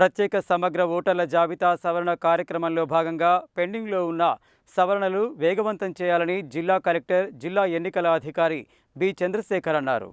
ప్రత్యేక సమగ్ర ఓటర్ల జాబితా సవరణ కార్యక్రమంలో భాగంగా పెండింగ్లో ఉన్న సవరణలు వేగవంతం చేయాలని జిల్లా కలెక్టర్ జిల్లా ఎన్నికల అధికారి బి చంద్రశేఖర్ అన్నారు.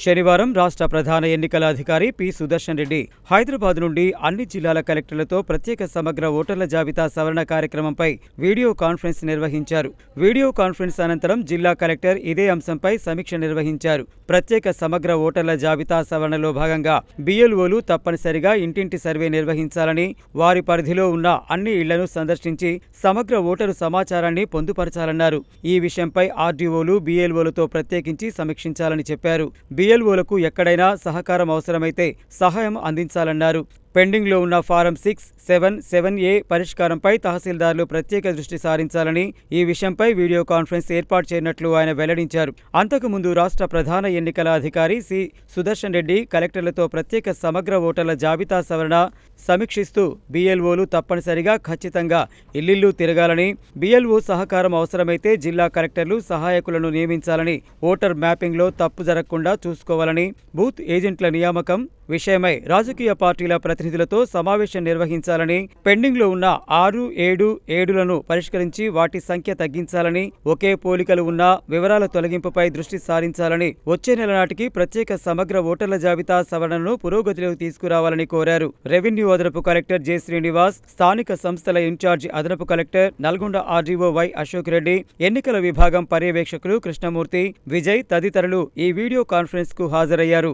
శనివారం రాష్ట్ర ప్రధాన ఎన్నికల అధికారి పి. సుదర్శన్ రెడ్డి హైదరాబాద్ నుండి అన్ని జిల్లాల కలెక్టర్లతో ప్రత్యేక సమగ్ర ఓటర్ల జాబితా సవరణ కార్యక్రమంపై వీడియో కాన్ఫరెన్స్ నిర్వహించారు. వీడియో కాన్ఫరెన్స్ అనంతరం జిల్లా కలెక్టర్ ఇదే అంశంపై సమీక్ష నిర్వహించారు. ప్రత్యేక సమగ్ర ఓటర్ల జాబితా సవరణలో భాగంగా బిఎల్ఓలు తప్పనిసరిగా ఇంటింటి సర్వే నిర్వహించాలని వారి పరిధిలో ఉన్న అన్ని ఇళ్ళను సందర్శించి సమగ్ర ఓటరు సమాచారాన్ని పొందుపరచాలన్నారు. ఈ విషయంపై ఆర్డీఓలు బిఎల్ఓలతో ప్రత్యేకించి సమీక్షించాలని చెప్పారు. బిఎల్ఓలకు ఎక్కడైనా సహకారం అవసరమైతే సహాయం అందించాలన్నారు. పెండింగ్లో ఉన్న form six seven seven A పరిష్కారంపై తహసీల్దార్లు ప్రత్యేక దృష్టి సారించాలని ఈ విషయంపై వీడియో కాన్ఫరెన్స్ ఏర్పాటు చేయనట్లు ఆయన వెల్లడించారు. అంతకుముందు రాష్ట్ర ప్రధాన ఎన్నికల అధికారి సి. సుదర్శన్ రెడ్డి కలెక్టర్లతో ప్రత్యేక సమగ్ర ఓటర్ల జాబితా సవరణ సమీక్షిస్తూ బీఎల్ఓలు తప్పనిసరిగా ఖచ్చితంగా ఇల్లిల్లు తిరగాలని బిఎల్ఓ సహకారం అవసరమైతే జిల్లా కలెక్టర్లు సహాయకులను నియమించాలని ఓటర్ మ్యాపింగ్లో తప్పు జరగకుండా చూసుకోవాలని బూత్ ఏజెంట్ల నియామకం విషయమై రాజకీయ పార్టీల ప్రతినిధులతో సమావేశం నిర్వహించాలని పెండింగ్లో ఉన్న ఆరు ఏడు ఏడులను పరిష్కరించి వాటి సంఖ్య తగ్గించాలని ఒకే పోలికలు ఉన్న వివరాల తొలగింపుపై దృష్టి సారించాలని వచ్చే నెల నాటికి ప్రత్యేక సమగ్ర ఓటర్ల జాబితా సవరణను పురోగతిలోకి తీసుకురావాలని కోరారు. రెవెన్యూ అదనపు కలెక్టర్ జె. శ్రీనివాస్ స్థానిక సంస్థల ఇన్ఛార్జి అదనపు collector Nalgonda RDO Y Ashok Reddy ఎన్నికల విభాగం పర్యవేక్షకులు కృష్ణమూర్తి విజయ్ తదితరులు ఈ వీడియో కాన్ఫరెన్స్కు హాజరయ్యారు.